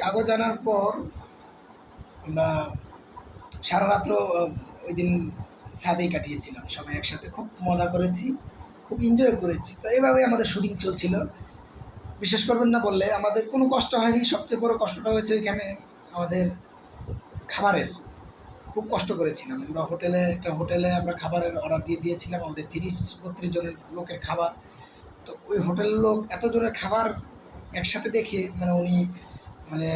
কাগজ আনার পর আমরা সারা রাত্র ওই দিন ছাদেই কাটিয়েছিলাম। সবাই একসাথে খুব মজা করেছি, খুব এনজয় করেছি। তো এভাবেই আমাদের শুটিং চলছিল। বিশ্বাস করবেন না বললে, আমাদের কোনো কষ্ট হয়নি। সবচেয়ে বড় কষ্টটা হয়েছে এখানে আমাদের খাবারের। খুব কষ্ট করেছিলাম। আমরা হোটেলে, একটা হোটেলে আমরা খাবারের অর্ডার দিয়ে দিয়েছিলাম। আমাদের তিরিশ, বত্রিশ জনের লোকের খাবার। তো ওই হোটেলের লোক এত জনের খাবার একসাথে দেখে মানে উনি মানে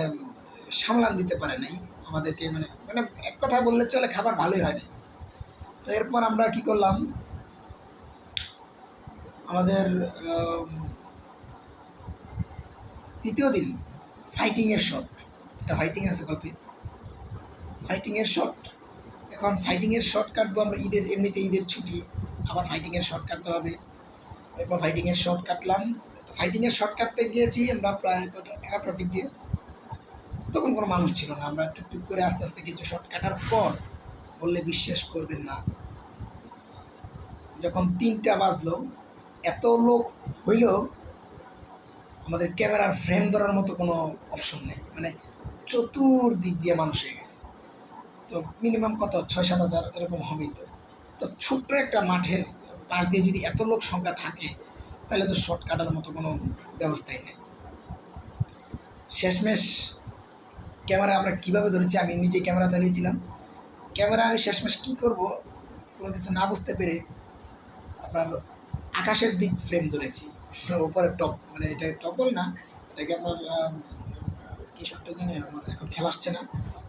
সামলান দিতে পারে নাই আমাদেরকে মানে মানে এক কথা বললে চলে, খাবার ভালোই হয়নি তো এরপর আমরা কি করলাম? আমাদের তৃতীয় দিন ফাইটিংয়ের শট একটা ফাইটিং আছে গল্পে। ফাইটিংয়ের শট এখন ফাইটিংয়ের শট কাটবো আমরা ঈদের, এমনিতে ঈদের ছুটি, আবার ফাইটিংয়ের শট কাটতে হবে। এরপর ফাইটিংয়ের শট কাটলাম। তো ফাইটিংয়ের শট কাটতে গিয়েছি আমরা প্রায় এগারোটার দিক দিয়ে। তখন কোনো মানুষ ছিল না। আমরা টুকটুক করে আস্তে আস্তে কিছু শট কাটার পর বললে বিশ্বাস করবেন না। যখন তিনটা বাজলো, এত লোক হইল, আমাদের ক্যামেরার ফ্রেম ধরার মতো কোনো অপশন নেই। মানে চতুর্দিক দিয়ে মানুষ হয়ে গেছে। তো মিনিমাম কত? ছয় সাত হাজার, এরকম হবেই তো। তো ছোট্ট একটা মাঠের পাশ দিয়ে যদি এত লোক সংখ্যা থাকে, তাহলে তো শর্ট কাটার মতো কোনো ব্যবস্থাই নেই। শেষমেশ ক্যামেরা আমরা কীভাবে ধরেছি? আমি নিজে ক্যামেরা চালিয়েছিলাম। ক্যামেরা আমি শেষমেশ কী করব? কোনো কিছু না বুঝতে পেরে আপনার আকাশের দিক ফ্রেম ধরেছি। উপরে টপ মানে এটা টপ বলে না, এটাকে আপনার কী শটটা জানি, আমার এখন খেলা আসছে না।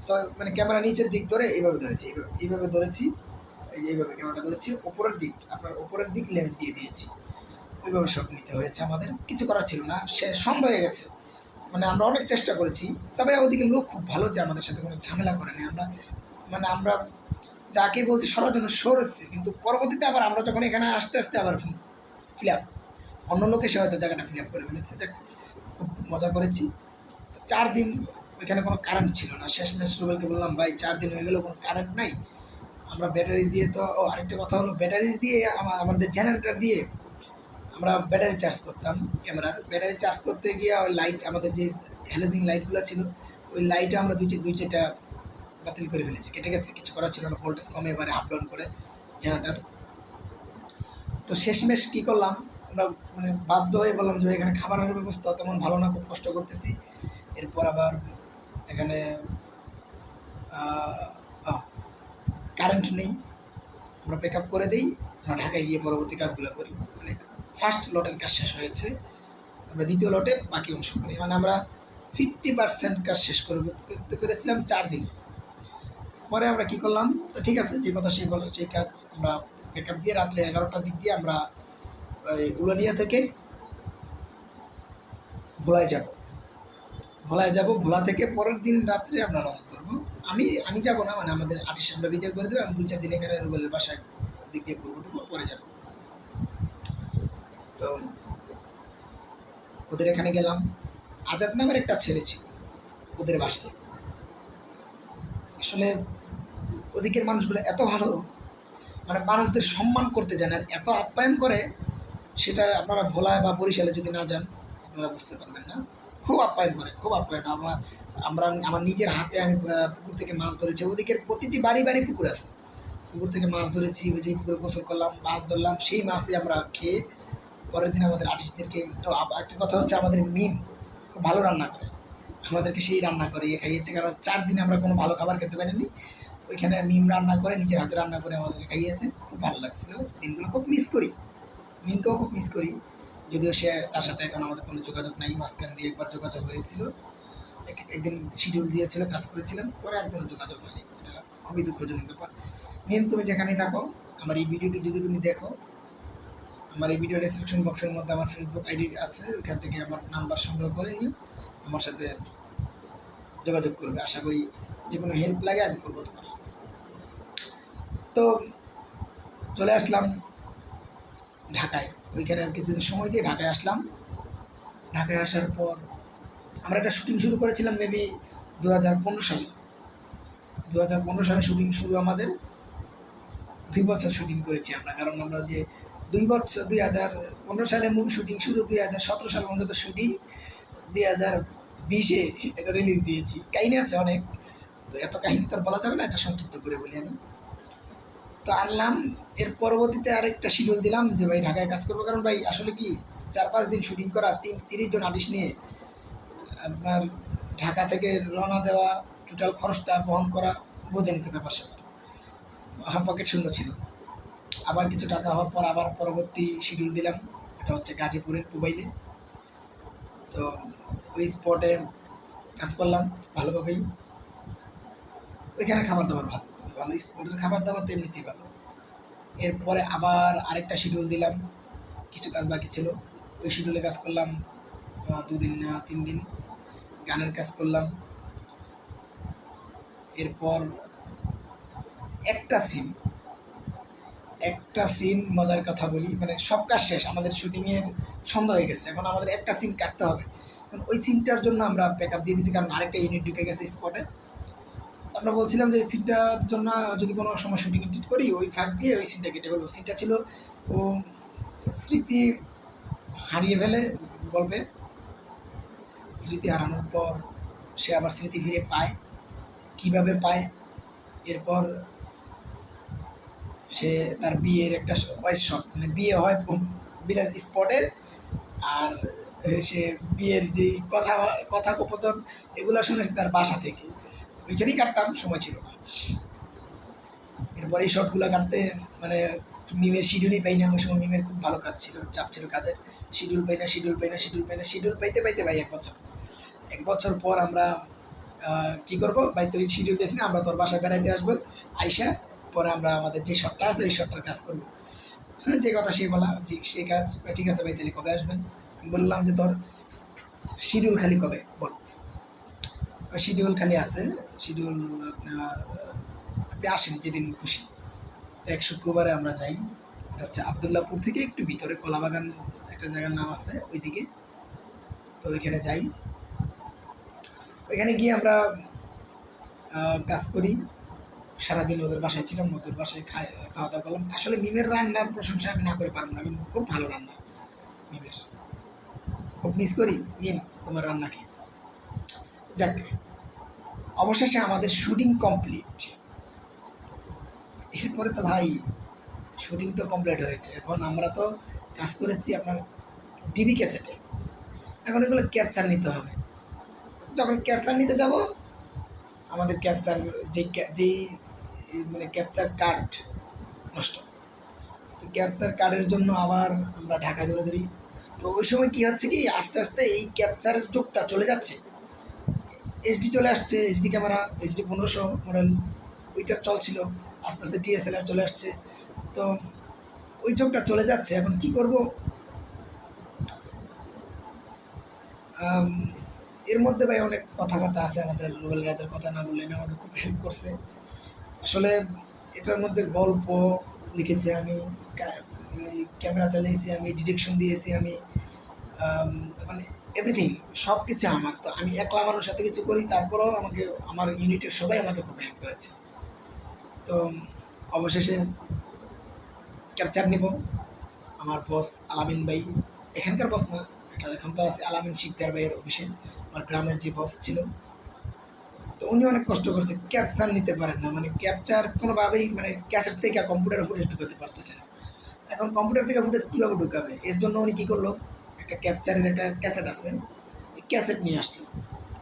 তো মানে ক্যামেরা নিচের দিক ধরে এইভাবে ধরেছি, এইভাবে এইভাবে ধরেছি, এই যে এইভাবে ক্যামেরাটা ধরেছি ওপরের দিক, আপনার ওপরের দিক লেন্স দিয়ে দিয়েছি। ওইভাবে শট নিতে হয়েছে আমাদের, কিছু করার ছিল না। সে সন্দেহ হয়ে গেছে। মানে আমরা অনেক চেষ্টা করেছি, তবে ওদিকে লোক খুব ভালো যে আমাদের সাথে কোনো ঝামেলা করেনি আমরা মানে আমরা যাকে বলছি সরার জন্য সরেছে কিন্তু পরবর্তীতে আবার আমরা যখন এখানে আসতে আসতে আবার ফিল আপ অন্য লোক সে হয়তো জায়গাটা ফিল আপ করে ফেলেছে, যাক, খুব মজা করেছি। চার দিন ওইখানে কোনো কারেন্ট ছিল না। শেষমেশ রুবেলকে বললাম, ভাই, চার দিন হয়ে গেলেও কোনো কারেন্ট নাই। আমরা ব্যাটারি দিয়ে তো আরেকটা কথা হলো ব্যাটারি দিয়ে আমাদের জেনারেটার দিয়ে আমরা ব্যাটারি চার্জ করতাম ক্যামেরার ব্যাটারি চার্জ করতে গিয়ে ওই লাইট আমাদের যে হ্যালোজিং লাইটগুলো ছিল, ওই লাইটে আমরা দুই দুই চারটা বাতিল করে ফেলেছি। কেটে গেছে, কিছু করার ছিল না ভোল্টেজ কমে এবারে আপ ডাউন করে জেনারেটার তো শেষমেশ কী করলাম, আমরা মানে বাধ্য হয়ে বললাম যে এখানে খাবারের ব্যবস্থা তেমন ভালো না, খুব কষ্ট করতেছি। এরপর আবার এখানে কারেন্ট নেই, আমরা পিক আপ করে দিই, আমরা ঢাকায় গিয়ে পরবর্তী কাজগুলো করি। মানে ফার্স্ট লটের কাজ শেষ হয়েছে, আমরা দ্বিতীয় লটে বাকি অংশ করি। মানে আমরা ফিফটি পার্সেন্ট কাজ শেষ করে করতে পেরেছিলাম চার দিন। পরে আমরা কি করলাম? তো ঠিক আছে, যে কথা সেই বল সেই কাজ আমরা পিক আপ দিয়ে রাত্রে এগারোটার দিক দিয়ে আমরা উলানিয়া থেকে ভোলায় যাব। ভোলায় যাব, ভোলা থেকে পরের দিন রাত্রে আমরা রওনা করব। আমি আমি যাব না মানে আমাদের আর্টিস্ট আমরা বিদায় করে দেবো, আমি দুই, চার দিন এখানে রুবেলের বাসায় দিক দিয়ে ঘুরবো পরে যাব। তো ওদের এখানে গেলাম। আজাদ নামের একটা ছেলে ছিল ওদের বাসায়। আসলে ওদিকের মানুষগুলো এত ভালো মানে মানুষদের সম্মান করতে জানে আর এত আপ্যায়ন করে, সেটা আপনারা ভোলায় বা বরিশালে যদি না যান, আপনারা বুঝতে পারবেন না। খুব আপ্যায়ন করে, খুব আপ্যায়ন। আমার, আমরা, আমার নিজের হাতে আমি পুকুর থেকে মাছ ধরেছি। ওদিকের প্রতিটি বাড়ি বাড়ি পুকুর আছে। পুকুর থেকে মাছ ধরেছি, ওই যে পুকুরে গোসল করলাম, মাছ ধরলাম, সেই মাছই আমরা খেয়ে পরের দিন আমাদের আর্টিস্টদেরকে একটা কথা হচ্ছে আমাদের মিম খুব ভালো রান্না করে। আমাদেরকে সেই রান্না করে ইয়ে খাইয়েছে। কারণ চার দিন আমরা কোনো ভালো খাবার খেতে পারিনি। ওইখানে মিম রান্না করে, নিজের হাতে রান্না করে আমাদেরকে খাইয়েছে। খুব ভালো লাগছিল। দিনগুলো খুব মিস করি। মিমকেও খুব মিস করি। যদিও সে তার সাথে এখন আমাদের কোনো যোগাযোগ নাই। মাঝখান দিয়ে একবার যোগাযোগ হয়েছিল। একদিন শিডিউল দিয়েছিল, কাজ করেছিলাম। পরে আর কোনো যোগাযোগ হয়নি। এটা খুবই দুঃখজনক ব্যাপার। মিম, তুমি যেখানেই থাকো, আমার এই ভিডিওটি যদি তুমি দেখো আমার এই ভিডিও ডিসক্রিপশন বক্সের মধ্যে আমার ফেসবুক আইডি আছে, ওইখান থেকে আমার নাম্বার সংগ্রহ করে আমার সাথে যোগাযোগ করবে। আশা করি যে কোনো হেল্প লাগে, আমি করব তোমার। তো চলে আসলাম ঢাকায়। ওইখানে কিছুদিন সময় দিয়ে ঢাকায় আসলাম। ঢাকায় আসার পর আমরা একটা শুটিং শুরু করেছিলাম মেবি দু হাজার পনেরো সালে। দু হাজার পনেরো সালে শুটিং শুরু আমাদের। দুই বছর শুটিং করেছি আমরা, কারণ আমরা যে দুই বছর, দুই হাজার পনেরো সালে মুভি শুটিং শুরু, দুই হাজার সতেরো সাল পর্যন্ত শুটিং দুই হাজার বিশে এটা রিলিজ দিয়েছি। কাহিনী আছে অনেক, তো এত কাহিনী তো আর বলা যাবে না, এটা সংক্ষিপ্ত করে বলি আমি। তো আনলাম, এর পরবর্তীতে আরেকটা শিডিউল দিলাম যে, ভাই, ঢাকায় কাজ করব। কারণ ভাই, আসলে কি, চার পাঁচ দিন শুটিং করা, তিন, তিরিশ জন আর্টিস্ট নিয়ে আপনার ঢাকা থেকে রওনা দেওয়া টোটাল খরচটা বহন করা বোঝে নিতে ব্যাপার স্যাপার পকেট শূন্য ছিল। আবার কিছু টাকা হওয়ার পর আবার পরবর্তী শিডিউল দিলাম। এটা হচ্ছে গাজীপুরের মোবাইলে তো ওই স্পটে কাজ করলাম ভালোভাবেই। ওইখানে খাবার দাবার ভালো ভালো স্পটের খাবার দাবার তো এমনিতেই ভালো। এরপরে আবার আরেকটা শিডিউল দিলাম, কিছু কাজ বাকি ছিল। ওই শিডিউলে কাজ করলাম দুদিন না, তিন দিন গানের কাজ করলাম। এরপর একটা সিন একটা সিন মজার কথা বলি মানে সব কাজ শেষ, আমাদের শুটিংয়ের সন্ধ্যা হয়ে গেছে, এখন আমাদের একটা সিন কাটতে হবে। এখন ওই সিনটার জন্য আমরা প্যাক আপ দিয়ে দিয়েছি, কারণ আরেকটা ইউনিট ঢুকে গেছে স্পটে আমরা বলছিলাম যে সিনটার জন্য যদি কোনো সময় শুটিং এডিট করি, ওই ফাঁক দিয়ে ওই সিনটা কেটে ফেলব। সিনটা ছিল, ও, স্মৃতি হারিয়ে ফেলে গল্পে। স্মৃতি হারানোর পর সে আবার স্মৃতি ফিরে পায়। কীভাবে পায়? এরপর সে তার বিয়ের একটা ভয়েস শট মানে বিয়ে হয় বিরাট স্পটে আর সে বিয়ের যে কথা কথা কপতন এগুলো শুনে তার বাসা থেকে। ওইখানেই কাটতাম, সময় ছিল না। এরপর এই শর্টগুলো কাটতে মানে মিমের শিডিউলই পাই না, ওই সময় মিমের খুব ভালো কাজ ছিল, চাপ ছিল কাজে। শিডিউল পাই না শিডিউল পাই না শিডিউল পাই না শিডিউল পাইতে পাইতে ভাই এক বছর। এক বছর পর আমরা কি করব? ভাই তুই শিডিউল দিস না, আমরা তোর বাসায় বেড়াইতে আসব। আইসা পরে আমরা আমাদের যে শটটা আছে ওই শটটার কাজ করব। হ্যাঁ, যে কথা সে বলা যে সে কাজ ঠিক আছে ভাই তাহলে কবে আসবেন? আমি বললাম যে তোর শিডিউল খালি কবে? বল। শিডিউল খালি আছে শিডিউল আপনার আপনি আসেন যেদিন খুশি। তো এক শুক্রবারে আমরা যাই এটা হচ্ছে আবদুল্লাপুর থেকে একটু ভিতরে কলাবাগান একটা জায়গার নাম আছে ওইদিকে। তো ওইখানে যাই। ওইখানে গিয়ে আমরা কাজ করি। সারাদিন ওদের বাসায় ছিলাম, ওদের বাসায় খাই খাওয়া দাওয়া করলাম। আসলে মিমের রান্নার প্রশংসা আমি না করে পারব না, কিন্তু খুব ভালো রান্না মিমের। খুব মিস করি। মিম, তোমার রান্নাকে যাক, অবশেষে আমাদের শুটিং কমপ্লিট এরপরে তো ভাই, শুটিং তো কমপ্লিট হয়েছে। এখন আমরা তো কাজ করেছি আপনার ডিবি ক্যাসেটে এখন এগুলো ক্যাপচার নিতে হবে। যখন ক্যাপচার নিতে যাব, আমাদের ক্যাপচার যে যেই মানে ক্যাপচার কার্ড নষ্ট। তো ক্যাপচার কার্ডের জন্য আবার আমরা ঢাকা ধরে ধরি। তো ওই সময় কী হচ্ছে কি, আস্তে আস্তে এই ক্যাপচারের চোখটা চলে যাচ্ছে। এইচডি চলে আসছে এইচডি ক্যামেরা এইচডি পনেরোশো মডেল ওইটার চলছিল। আস্তে আস্তে ডিএসএলআর চলে আসছে। তো ওই চোখটা চলে যাচ্ছে, এখন কি করব? এর মধ্যে ভাই অনেক কথাবার্তা আছে আমাদের রুবেল রাজার কথা না বললেন আমাকে খুব হেল্প করছে। আসলে এটার মধ্যে গল্প লিখেছি আমি ক্যামেরা চালিয়েছি আমি ডিরেকশন দিয়েছি আমি মানে এভরিথিং সব কিছু আমার। তো আমি একলা মানুষ সাথে কিছু করি, তারপরেও আমাকে, আমার ইউনিটের সবাই আমাকে খুব হেল্প করেছে। তো অবশেষে ক্যাপচার নিব। আমার বস আলামিন ভাই, এখানকার বস না এটা এখন তো আছে আলামিন শিকদার ভাইয়ের অফিসে। আমার গ্রামের যে বস ছিল তো উনি অনেক কষ্ট করছে ক্যাপচার নিতে পারেন না। মানে ক্যাপচার কোনোভাবেই মানে ক্যাসেট থেকে কম্পিউটারে ফুটেজ ঢুকাতে পারতেছে না। এখন কম্পিউটার থেকে ফুটেজ কীভাবে ঢুকাবে? এর জন্য উনি কী করল? একটা ক্যাপচারের একটা ক্যাসেট আছে ক্যাসেট নিয়ে আসলো।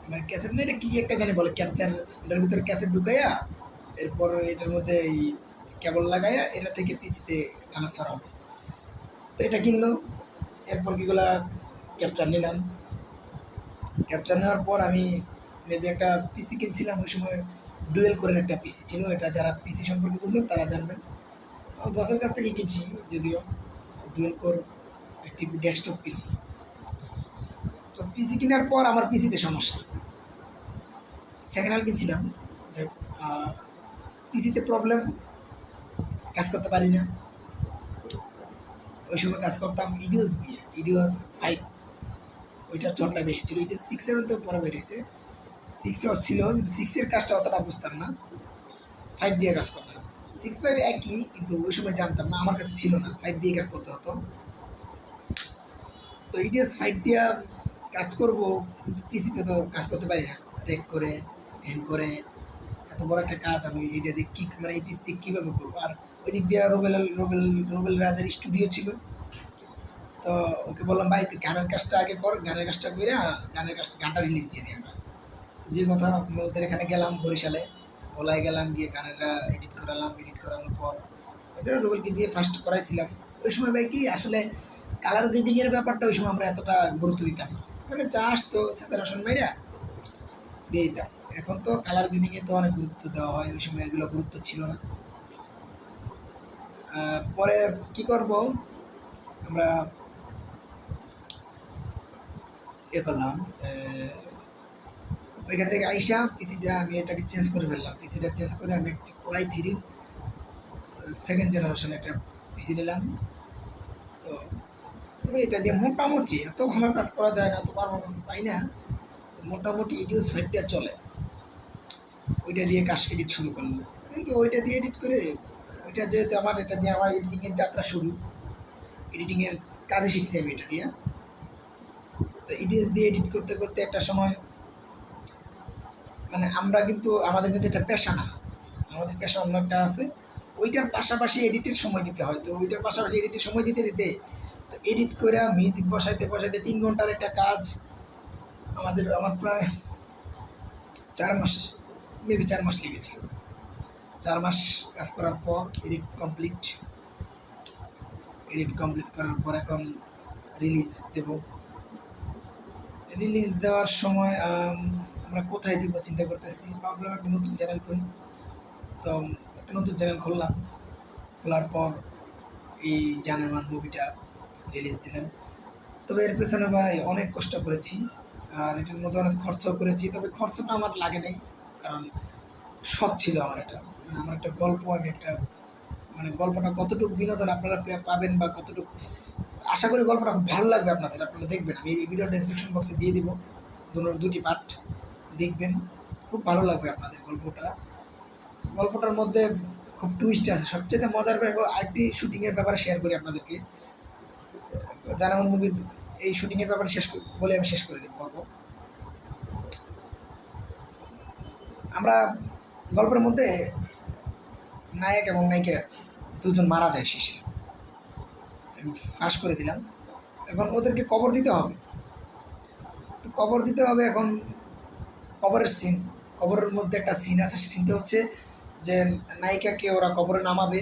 মানে ক্যাসেট নিয়ে এটা কী একটা জানি বলে ক্যাপচার এটার ভিতরে ক্যাসেট ঢুকাইয়া, এরপর এটার মধ্যে এই কেবল লাগাইয়া, এটা থেকে পিসিতে ট্রান্সফার হবে। তো এটা কিনলো, এরপর কীগুলা ক্যাপচার নিলাম। ক্যাপচার নেওয়ার পর আমি মেবি একটা পিসি কিনছিলাম, ওই সময় ডুয়েল কোরের একটা পিসি ছিল, এটা যারা পিসি সম্পর্কে বুঝলেন তারা জানবেন। বসের কাছ থেকে কিনছি, যদিও ডুয়েল কোর একটি ডেস্কটপ পিসি তো পিসি কেনার পর আমার পিসিতে সমস্যা। সেকেন্ড হ্যান্ড কিনছিলাম, যে পিসিতে প্রবলেম কাজ করতে পারি না। ওই সময় কাজ করতাম ইডিওস দিয়ে ইডিওস ফাইভ ওইটার চলটা বেশি ছিল, এটা সিক্স সেভেন তো পরে বেরিয়েছে সিক্সও ছিল কিন্তু সিক্সের কাজটা অতটা বুঝতাম না। ফাইভ দিয়ে কাজ করতাম। সিক্স ফাইভ একই, কিন্তু ওই সময় জানতাম না, আমার কাছে ছিল না। ফাইভ দিয়ে কাজ করতে হতো। তো ইডিএস ফাইভ দিয়া কাজ করব, কিন্তু পিসিতে তো কাজ করতে পারি না। রেক করে হ্যাং করে, এত বড় একটা কাজ, আমি এইটা দিয়ে কী মানে এই পিস দিয়ে কীভাবে করব? আর ওই দিক দিয়ে রোবেল রোবেল রোবেল রাজার স্টুডিও ছিল। তো ওকে বললাম, ভাই, তুই গানের কাজটা আগে কর, গানের কাজটা করে গানের কাজটা গানটা রিলিজ দিয়ে দিই আমরা। যে কথা ওদের এখানে গেলাম বরিশালে বলায় গেলাম গিয়ে গানেরটা এডিট করালাম এডিট করানোর পর ওটা রোবেলকে দিয়ে ফার্স্ট করাইছিলাম। ওই সময় ভাই কি, আসলে কালার গ্রেডিংয়ের ব্যাপারটা ওই সময় আমরা এতটা গুরুত্ব দিতাম মানে যা আসতো স্যাচুরেশন মেয়েরা দিয়ে দিতাম। এখন তো কালার গ্রেডিংয়ে তো অনেক গুরুত্ব দেওয়া হয়, ওই সময় এগুলো গুরুত্ব ছিল না। পরে কি করব? আমরা এ করলাম ওইখান থেকে আইসা পিসিটা আমি এটাকে চেঞ্জ করে ফেললাম। পিসিটা চেঞ্জ করে আমি একটি কোরাই থ্রির সেকেন্ড জেনারেশন একটা পিসি নিলাম। তো এটা দিয়ে মোটামুটি এত ভালো কাজ করা যায় না, এত পারফরমেন্স পাই না। তো মোটামুটি ইডিওস ফাইভটা চলে। ওইটা দিয়ে কাজ এডিট শুরু করলাম। কিন্তু ওইটা দিয়ে এডিট করে ওইটা যেহেতু আমার, এটা দিয়ে আমার এডিটিংয়ের যাত্রা শুরু। এডিটিংয়ের কাজে শিখছি আমি এটা দিয়ে। তো ইডিএস দিয়ে এডিট করতে করতে একটা সময় মানে আমরা কিন্তু, আমাদের কিন্তু এটা পেশা না। আমাদের পেশা অন্য একটা আছে। ওইটার পাশাপাশি এডিটের সময় দিতে হয়। তো ওইটার পাশাপাশি এডিটের সময় দিতে দিতে, তো এডিট করে মিউজিক বসাইতে বসাইতে তিন ঘণ্টার একটা কাজ আমাদের, আমার প্রায় চার মাস মেবি চার মাস লেগেছে চার মাস কাজ করার পর এডিট কমপ্লিট। এডিট কমপ্লিট করার পর এখন রিলিজ দেব। রিলিজ দেওয়ার সময় আমরা কোথায় দিব চিন্তা করতেছি। ভাবলাম একটা নতুন চ্যানেল খুলি। তো একটা নতুন চ্যানেল খুললাম। খোলার পর এই জানেমান মুভিটা রিলিজ দিলাম। তবে এর পেছনে ভাই অনেক কষ্ট করেছি আর এটার মধ্যে অনেক খরচ করেছি। তবে খরচটা আমার লাগে নাই, কারণ শখ ছিল আমার এটা মানে আমার একটা গল্প, আমি একটা মানে গল্পটা কতটুকু বিনোদন আপনারা পাবেন বা কতটুকু আশা করি গল্পটা ভালো লাগবে আপনাদের। আপনারা দেখবেন, আমি এই ভিডিও ডেসক্রিপশন বক্সে দিয়ে দিব। দুটি পার্ট দেখবেন, খুব ভালো লাগবে আপনাদের গল্পটা। গল্পটার মধ্যে খুব টুইস্ট আছে। সবচেয়ে মজার ব্যাপার, আরেকটি শুটিংয়ের ব্যাপারে শেয়ার করি আপনাদেরকে। জানামন মুভির এই শুটিংয়ের ব্যাপারে শেষ বলে আমি শেষ করে দেব গল্প। আমরা গল্পের মধ্যে নায়ক এবং নায়িকা দুজন মারা যায় শেষে। ফাঁস করে দিলাম। এখন ওদেরকে কবর দিতে হবে। তো কবর দিতে হবে এখন কবরের সিন কবরের মধ্যে একটা সিন আছে সিনটা হচ্ছে যে নায়িকাকে ওরা কবরে নামাবে।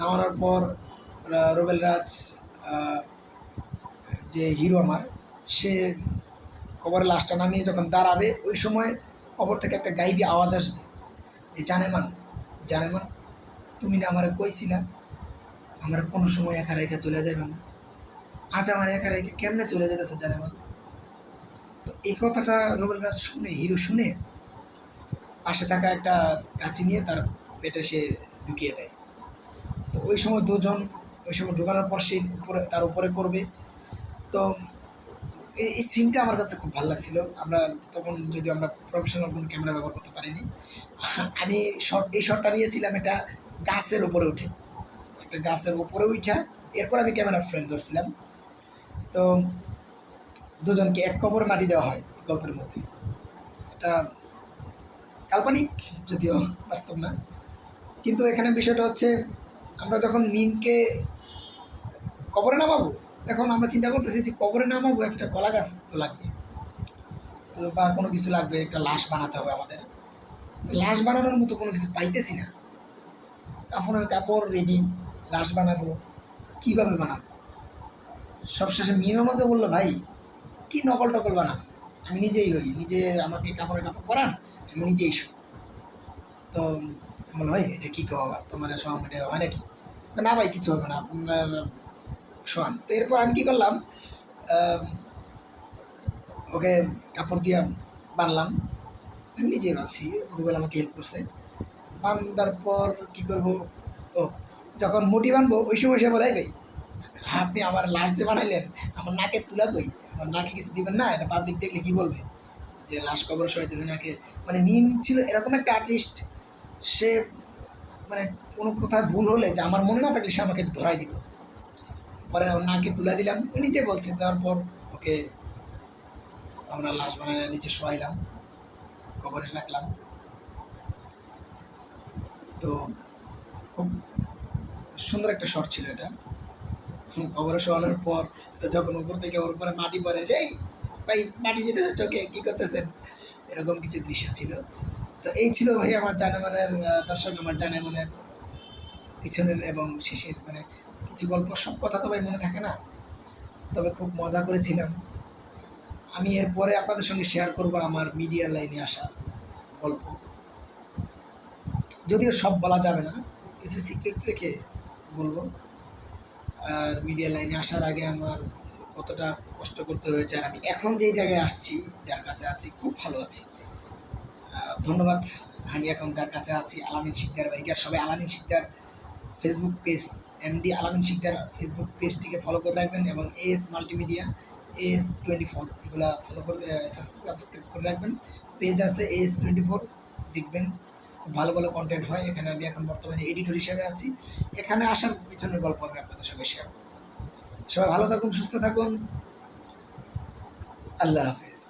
নামানোর পর রুবেল রাজ যে হিরো আমার, সে কবরের লাশটা নামিয়ে যখন দাঁড়াবে, ওই সময় কবর থেকে একটা গাইবি আওয়াজ আসবে। যে জানেমান জানেমান, তুমি না আমার কইছিলা? আমার কোনো সময় একা রেখে চলে যাবে না। আজ আমার একা রেখে কেমনে চলে যেতেছে জানেমান? এই কথাটা রাজ শুনে, হিরো শুনে পাশে থাকা একটা কাছি নিয়ে তার পেটে সে ঢুকিয়ে দেয়। তো ওই সময় দুজন, ওই সময় ঢুকানোর পর সে উপরে, তার উপরে পড়বে। তো এই সিনটা আমার কাছে খুব ভালো লাগছিল। আমরা তখন যদি আমরা প্রফেশনাল কোনো ক্যামেরা ব্যবহার করতে পারিনি, আমি শর্ট এই শটটা নিয়েছিলাম এটা গাছের উপরে উঠে। একটা গাছের উপরে উঠা, এরপর আমি ক্যামেরা ফ্রেম ধরছিলাম। তো দুজনকে এক কবরে মাটি দেওয়া হয় গল্পের মধ্যে। এটা কাল্পনিক যদিও, বাস্তব না। কিন্তু এখানে বিষয়টা হচ্ছে, আমরা যখন মিমকে কবরে নামাবো, এখন আমরা চিন্তা করতেছি যে কবরে নামাবো একটা কলা গাছ তো লাগবে। তো বা কোনো কিছু লাগবে, একটা লাশ বানাতে হবে আমাদের। তো লাশ বানানোর মতো কোনো কিছু পাইতেছি না। কাফনের কাপড় রেডি, লাশ বানাবো, কীভাবে বানাবো? সবশেষে মিম আমাকে বলল, ভাই কি নকল টকল বানান আমি নিজেই হই, নিজে আমাকে কাপড়ের কাপড় পরান, আমি নিজেই শুই তো বললাম ভাই এটা কী কো আবার তোমার সব এটা হয় নাকি? না ভাই, কিছু হবে না, আপনার শোয়ান। তো এরপর আমি কী করলাম ওকে কাপড় দিয়ে বানলাম। আমি নিজেই বানছি, রুবেল আমাকে হেল্প করছে। বান্ধার পর কী করব? ও, যখন মুটি বানবো, ওই সময় সে বলে, "এই ভাই, আপনি আমার লাশ যে বানাইলেন, আমার নাকের তুলা কই? নাকে কিছু দিবেন না, এটা পাবলিক দেখলে কি বলবে? যে লাশ কবর সহাইতেছে নাকে মানে মিম ছিল এরকম একটা আর্টিস্ট সে মানে কোনো কোথায় ভুল হলে যে আমার মনে না থাকলে সে আমাকে ধরাই দিত। পরে ওর নাকে তুলে দিলাম নিজে বলছে, দেওয়ার পর ওকে আমরা লাশ বানায় নিচে শোয়াইলাম, কবরে রাখলাম। তো খুব সুন্দর একটা শট ছিল এটা। হুম, কবরে পর তো যখন উপর থেকে ওর উপরে মাটি পড়ে সেই ভাই মাটি যেতে চোখে কি করতেছেন? এরকম কিছু দৃশ্য ছিল। তো এই ছিল ভাই আমার জানেমানের আহ, দর্শক আমার জানেমানের পিছনের এবং শেষের মানে কিছু গল্প। সব কথা তো ভাই মনে থাকে না। তবে খুব মজা করেছিলাম। আমি এরপরে আপনাদের সঙ্গে শেয়ার করব আমার মিডিয়া লাইনে আসা গল্প। যদিও সব বলা যাবে না কিছু সিক্রেট রেখে বলব। মিডিয়া লাইনে আসার আগে আমার কতটা কষ্ট করতে হয়েছে আর আমি এখন যেই জায়গায় আসছি, যার কাছে আছি, খুব ভালো আছি। ধন্যবাদ আমি এখন যার কাছে আছি, আলামিন শিকদার ভাইকে সবাই আলামিন শিকদার ফেসবুক পেজ এমডি আলামিন শিকদার ফেসবুক পেজটিকে ফলো করে রাখবেন এবং AS multimedia AS twenty four এগুলো ফলো করে সাবস্ক্রাইব করে রাখবেন। পেজ আছে এএস টোয়েন্টি ফোর দেখবেন। খুব ভালো ভালো কন্টেন্ট হয়। এখানে আমি এখন বর্তমানে এডিটর হিসেবে আছি। এখানে আসার পিছনের গল্প আমি আপনাদের সঙ্গে শেয়ার করব। সবাই ভালো থাকুন, সুস্থ থাকুন। আল্লাহ হাফেজ।